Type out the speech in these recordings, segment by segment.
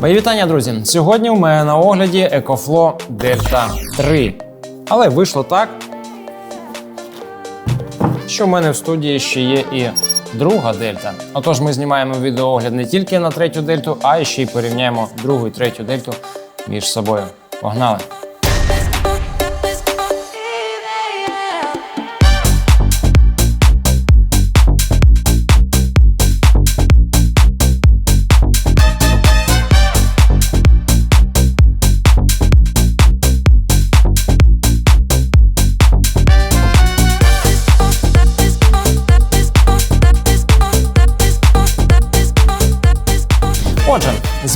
Мої вітання, друзі! Сьогодні у мене на огляді EcoFlow Delta 3. Але вийшло так, що в мене в студії ще є і друга дельта. Отож, ми знімаємо відеоогляд не тільки на третю дельту, а ще й порівняємо другу і третю дельту між собою. Погнали!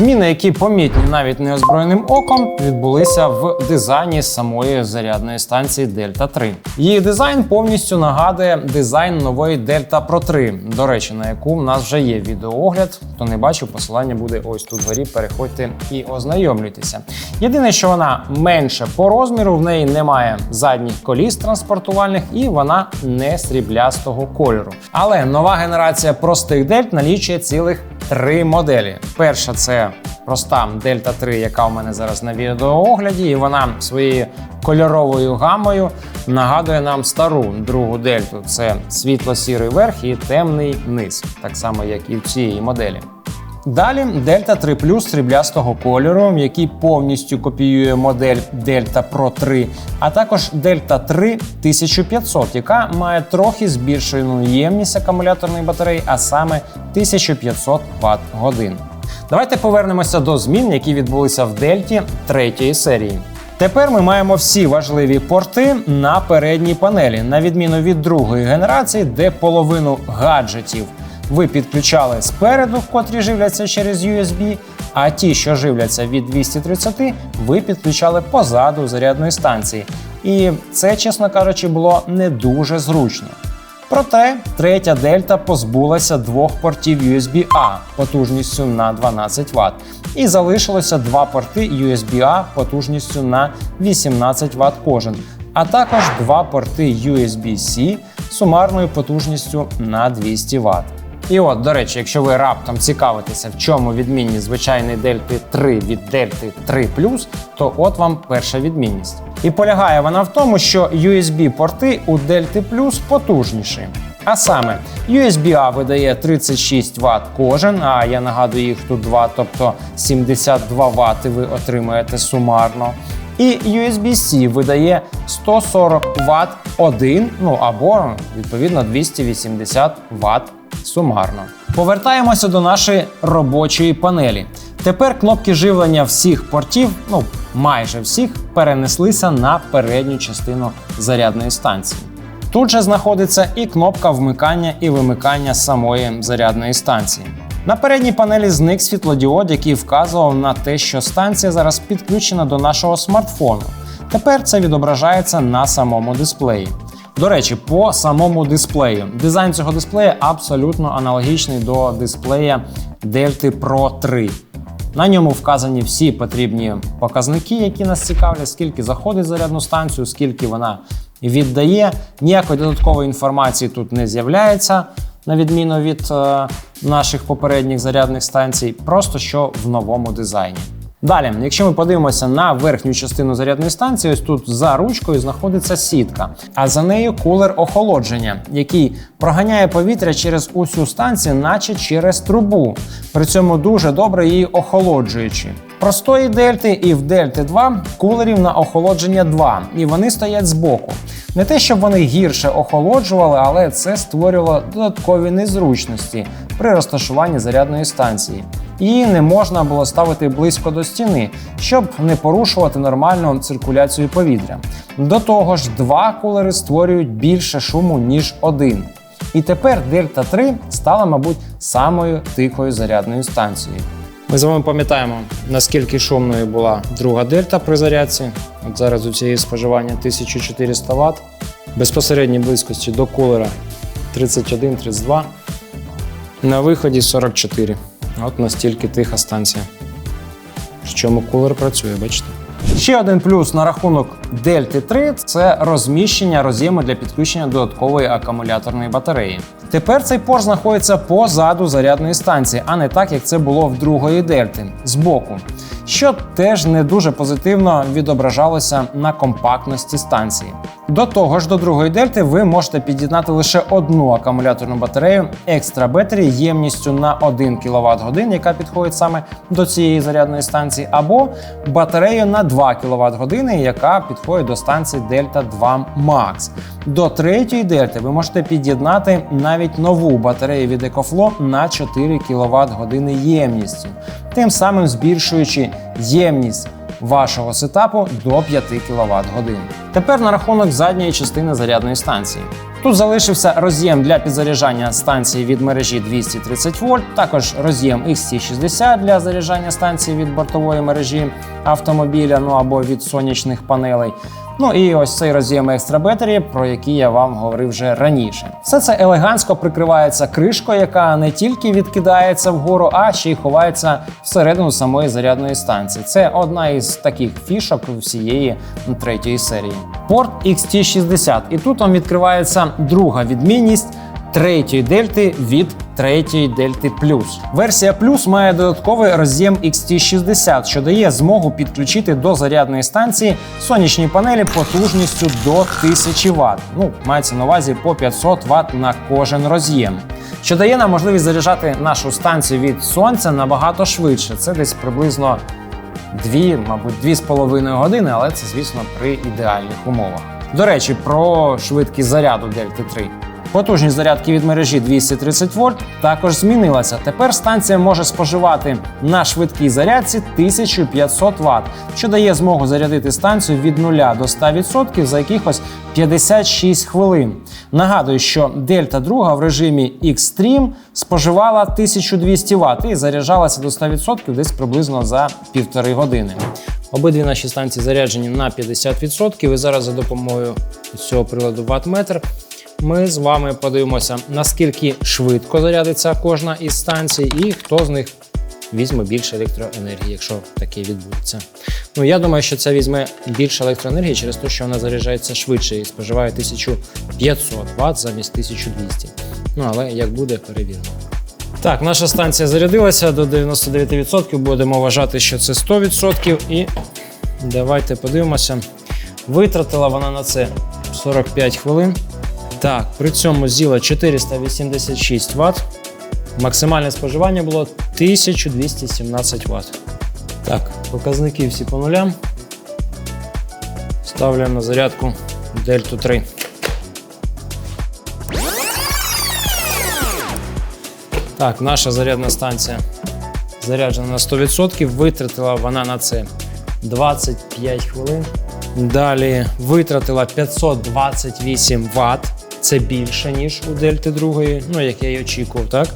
Зміни, які помітні навіть неозброєним оком, відбулися в дизайні самої зарядної станції Delta 3. Її дизайн повністю нагадує дизайн нової Delta Pro 3, до речі, на яку в нас вже є відеоогляд. Хто не бачив, посилання буде ось тут вгорі. Переходьте і ознайомлюйтеся. Єдине, що вона менше по розміру, в неї немає задніх коліс транспортувальних і вона не сріблястого кольору. Але нова генерація простих дельт налічує цілих три моделі. Перша це проста Delta 3, яка у мене зараз на відеоогляді, і вона своєю кольоровою гамою нагадує нам стару другу дельту. Це світло-сірий верх і темний низ, так само як і в цієї моделі. Далі Delta 3 Plus сріблястого кольору, який повністю копіює модель Delta Pro 3, а також Delta 3 1500, яка має трохи збільшену ємність акумуляторної батареї, а саме 1500 Вт годин. Давайте повернемося до змін, які відбулися в Дельті третьої серії. Тепер ми маємо всі важливі порти на передній панелі, на відміну від другої генерації, де половину гаджетів ви підключали спереду, котрі живляться через USB, а ті, що живляться від 230, ви підключали позаду зарядної станції. І це, чесно кажучи, було не дуже зручно. Проте третя дельта позбулася двох портів USB-A потужністю на 12 Вт. І залишилося два порти USB-A потужністю на 18 Вт кожен, а також два порти USB-C сумарною потужністю на 200 Вт. І от, до речі, якщо ви раптом цікавитеся, в чому відмінність звичайної дельти 3 від дельти 3 то от вам перша відмінність. І полягає вона в тому, що USB-порти у дельти плюс потужніші. А саме, USB-A видає 36 Вт кожен, а я нагадую, їх тут два, тобто 72 Вт ви отримаєте сумарно. І USB-C видає 140 Вт один, ну або відповідно 280 Вт сумарно. Повертаємося до нашої робочої панелі. Тепер кнопки живлення всіх портів, ну майже всіх, перенеслися на передню частину зарядної станції. Тут же знаходиться і кнопка вмикання і вимикання самої зарядної станції. На передній панелі зник світлодіод, який вказував на те, що станція зараз підключена до нашого смартфону. Тепер це відображається на самому дисплеї. До речі, по самому дисплею. Дизайн цього дисплея абсолютно аналогічний до дисплея Delta Pro 3. На ньому вказані всі потрібні показники, які нас цікавлять, скільки заходить зарядну станцію, скільки вона віддає. Ніякої додаткової інформації тут не з'являється, на відміну від е, наших попередніх зарядних станцій, просто що в новому дизайні. Далі, якщо ми подивимося на верхню частину зарядної станції, ось тут за ручкою знаходиться сітка, а за нею кулер охолодження, який проганяє повітря через усю станцію, наче через трубу. При цьому дуже добре її охолоджуючи. Простої дельти і в дельти 2 кулерів на охолодження 2, і вони стоять збоку. Не те, щоб вони гірше охолоджували, але це створювало додаткові незручності при розташуванні зарядної станції. Її не можна було ставити близько до стіни, щоб не порушувати нормальну циркуляцію повітря. До того ж, два кулери створюють більше шуму, ніж один. І тепер Дельта 3 стала, мабуть, самою тихою зарядною станцією. Ми з вами пам'ятаємо, наскільки шумною була друга дельта при зарядці. От зараз у цієї споживання 1400 Вт. Безпосередній близькості до кулера 31-32. На виході 44. От настільки тиха станція. В чому кулер працює, бачите? Ще один плюс на рахунок Дельти 3 це розміщення роз'єму для підключення додаткової акумуляторної батареї. Тепер цей порт знаходиться позаду зарядної станції, а не так, як це було в другої дельти збоку, що теж не дуже позитивно відображалося на компактності станції. До того ж, до другої дельти ви можете під'єднати лише одну акумуляторну батарею Extra Battery ємністю на 1 кВт годин, яка підходить саме до цієї зарядної станції, або батарею на 2 кВт години, яка підходить до станції Delta 2 Max. До третьої дельти ви можете під'єднати навіть нову батарею від EcoFlow на 4 кВт години ємністю, тим самим збільшуючи ємність вашого сетапу до 5 кВт годин. Тепер на рахунок задньої частини зарядної станції. Тут залишився роз'єм для підзаряджання станції від мережі 230 вольт, також роз'єм XT60 для заряджання станції від бортової мережі автомобіля, ну або від сонячних панелей. Ну і ось цей роз'єм Extra Battery, про який я вам говорив вже раніше. Все це елегантно прикривається кришкою, яка не тільки відкидається вгору, а ще й ховається всередину самої зарядної станції. Це одна із таких фішок всієї третьої серії. Порт XT60. І тут вам відкривається друга відмінність третьої дельти від третьої дельти плюс. Версія плюс має додатковий роз'єм XT60, що дає змогу підключити до зарядної станції сонячні панелі потужністю до 1000 Вт. Ну, мається на увазі по 500 Вт на кожен роз'єм. Що дає нам можливість заряджати нашу станцію від сонця набагато швидше. Це десь приблизно дві, мабуть, дві з половиною години, але це, звісно, при ідеальних умовах. До речі, про швидкість заряду Дельти 3. Потужність зарядки від мережі 230 вольт також змінилася. Тепер станція може споживати на швидкій зарядці 1500 Вт, що дає змогу зарядити станцію від 0 до 100% за якихось 56 хвилин. Нагадую, що Дельта 2 в режимі Xtreme споживала 1200 Вт і заряджалася до 100% десь приблизно за півтори години. Обидві наші станції заряджені на 50%. І зараз за допомогою цього приладу ваттметр ми з вами подивимося, наскільки швидко зарядиться кожна із станцій, і хто з них візьме більше електроенергії, якщо таке відбудеться. Ну я думаю, що це візьме більше електроенергії через те, що вона заряджається швидше і споживає 1500 Вт замість 1200. Ну але як буде, перевіримо. Так, наша станція зарядилася до 99%. Будемо вважати, що це 100%. І давайте подивимося. Витратила вона на це 45 хвилин. Так, при цьому з'їла 486 Вт. Максимальне споживання було 1217 Вт. Так, показники всі по нулям. Ставляємо на зарядку Дельту 3. Так, наша зарядна станція заряджена на 100%. Витратила вона на це 25 хвилин. Далі витратила 528 Вт. Це більше, ніж у Дельти 2, ну як я й очікував, так?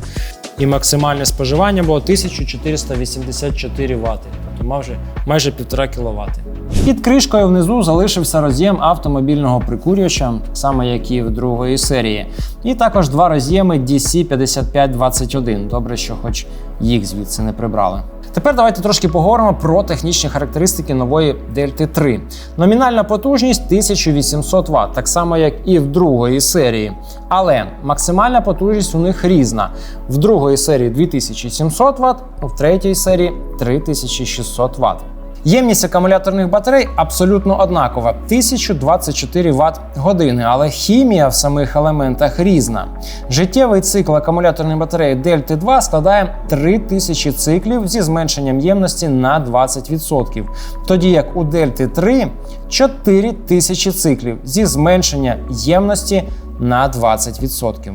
І максимальне споживання було 1484 Вт, тобто майже, майже 1,5 кВт. Під кришкою внизу залишився роз'єм автомобільного прикурювача, саме як і в другої серії. І також два роз'єми DC5521. Добре, що хоч їх звідси не прибрали. Тепер давайте трошки поговоримо про технічні характеристики нової Дельти 3. Номінальна потужність 1800 Вт, так само як і в другої серії. Але максимальна потужність у них різна. В другої серії 2700 Вт, в третій серії 3600 Вт. Ємність акумуляторних батарей абсолютно однакова 1024 Вт години, але хімія в самих елементах різна. Життєвий цикл акумуляторної батареї Дельти 2 складає 3000 циклів зі зменшенням ємності на 20%, тоді як у Дельти 3 4000 циклів зі зменшення ємності на 20%.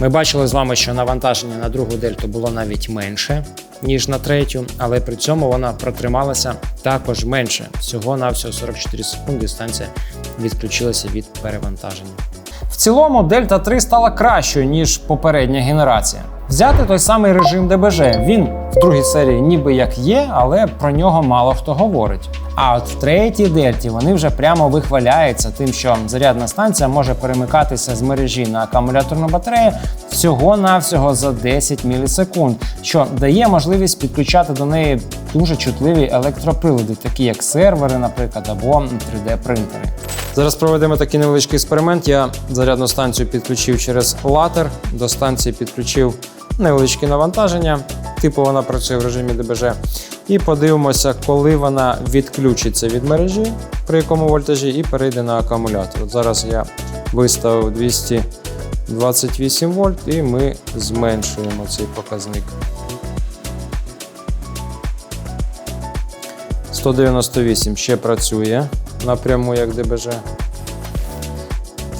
Ми бачили з вами, що навантаження на другу дельту було навіть менше, ніж на третю, але при цьому вона протрималася також менше. Всього на всього 44 секунди станція відключилася від перевантаження. В цілому Дельта 3 стала кращою, ніж попередня генерація. Взяти той самий режим ДБЖ. Він в другій серії ніби як є, але про нього мало хто говорить. А от в третій дельті вони вже прямо вихваляються тим, що зарядна станція може перемикатися з мережі на акумуляторну батарею всього-навсього за 10 мілісекунд, що дає можливість підключати до неї дуже чутливі електроприлади, такі як сервери, наприклад, або 3D-принтери. Зараз проведемо такий невеличкий експеримент. Я зарядну станцію підключив через латер, до станції підключив невеличке навантаження, типу вона працює в режимі ДБЖ. І подивимося, коли вона відключиться від мережі, при якому вольтажі, і перейде на акумулятор. От зараз я виставив 228 вольт і ми зменшуємо цей показник. 198 ще працює напряму як ДБЖ.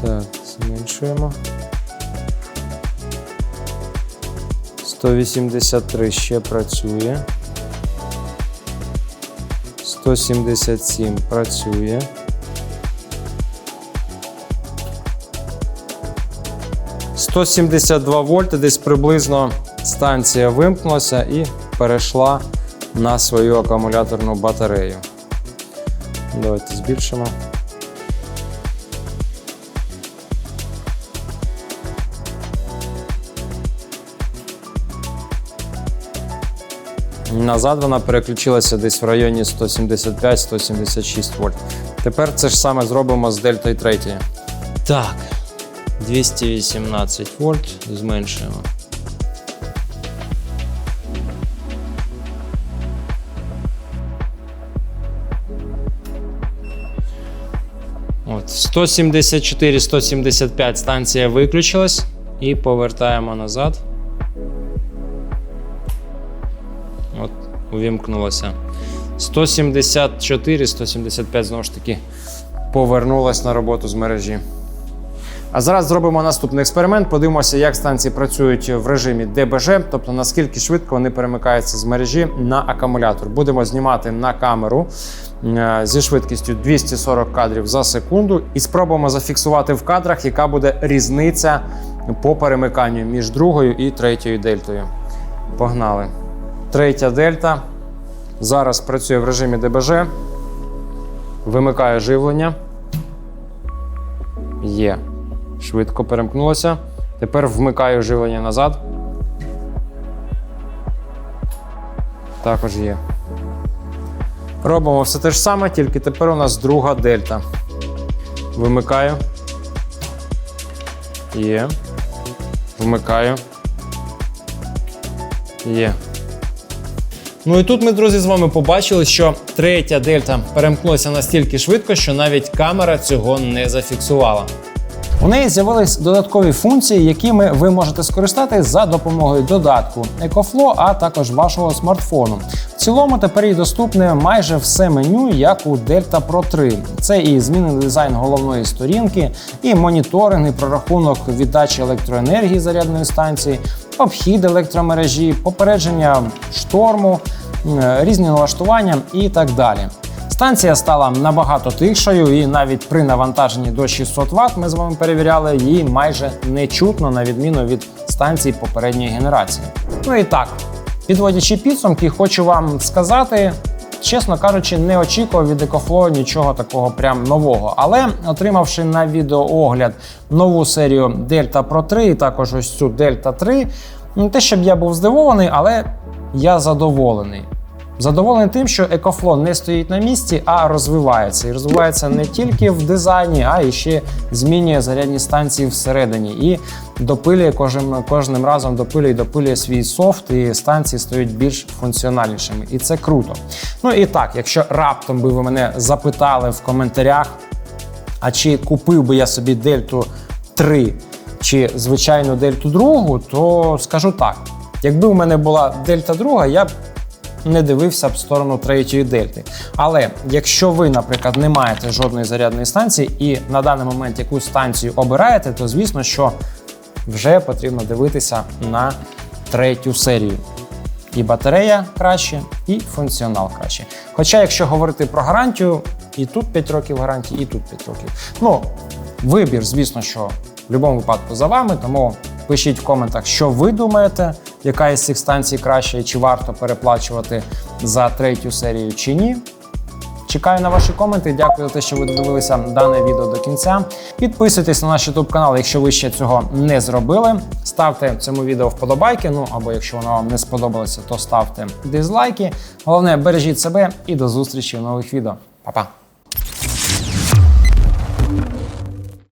Так, зменшуємо. 183 ще працює. 177 працює. «172 вольти десь приблизно станція вимкнулася і перейшла на свою акумуляторну батарею. Давайте збільшимо. Назад вона переключилася десь в районі 175-176 вольт. Тепер це ж саме зробимо з дельтою 3. Так, 218 вольт зменшуємо. От 174-175 станція виключилась і повертаємо назад. Увімкнулося. 174-175 знову ж таки повернулась на роботу з мережі. А зараз зробимо наступний експеримент. Подивимося, як станції працюють в режимі ДБЖ, тобто наскільки швидко вони перемикаються з мережі на акумулятор. Будемо знімати на камеру е, зі швидкістю 240 кадрів за секунду і спробуємо зафіксувати в кадрах, яка буде різниця по перемиканню між другою і третьою дельтою. Погнали. Третя дельта. Зараз працює в режимі ДБЖ. Вимикаю живлення. Є. Швидко перемкнулося. Тепер вмикаю живлення назад. Також є. Робимо все те ж саме, тільки тепер у нас друга дельта. Вимикаю. Є. Вмикаю. Є. Ну і тут ми, друзі, з вами побачили, що третя дельта перемкнулася настільки швидко, що навіть камера цього не зафіксувала. У неї з'явились додаткові функції, якими ви можете скористатися за допомогою додатку EcoFlow, а також вашого смартфону. В цілому тепер їй доступне майже все меню, як у Delta Pro 3. Це і змінений дизайн головної сторінки, і моніторинг, і прорахунок віддачі електроенергії зарядної станції, обхід електромережі, попередження шторму, різні налаштування і так далі. Станція стала набагато тихшою, і навіть при навантаженні до 600 Вт ми з вами перевіряли, її майже не чутно, на відміну від станцій попередньої генерації. Ну і так, підводячи підсумки, хочу вам сказати. Чесно кажучи, не очікував від EcoFlow нічого такого прям нового. Але отримавши на відеоогляд нову серію Delta Pro 3 і також ось цю Delta 3, не те, щоб я був здивований, але я задоволений. Задоволений тим, що EcoFlow не стоїть на місці, а розвивається. І розвивається не тільки в дизайні, а і ще змінює зарядні станції всередині. І допилює кожним кожним разом допилює і допилює свій софт, і станції стають більш функціональнішими. І це круто. Ну і так, якщо раптом би ви мене запитали в коментарях, а чи купив би я собі Дельту 3 чи звичайну Дельту 2, то скажу так: якби у мене була Дельта 2, я б не дивився б в сторону третьої дельти. Але якщо ви, наприклад, не маєте жодної зарядної станції і на даний момент якусь станцію обираєте, то звісно, що вже потрібно дивитися на третю серію. І батарея краще, і функціонал краще. Хоча, якщо говорити про гарантію, і тут 5 років гарантії, і тут 5 років. Ну, вибір, звісно, що в будь-якому випадку за вами, тому пишіть в коментах, що ви думаєте, яка із цих станцій краще, чи варто переплачувати за третю серію чи ні. Чекаю на ваші коменти. Дякую за те, що ви додивилися дане відео до кінця. Підписуйтесь на наш YouTube канал, якщо ви ще цього не зробили. Ставте цьому відео вподобайки. Ну або якщо воно вам не сподобалося, то ставте дизлайки. Головне, бережіть себе і до зустрічі в нових відео. Па-па!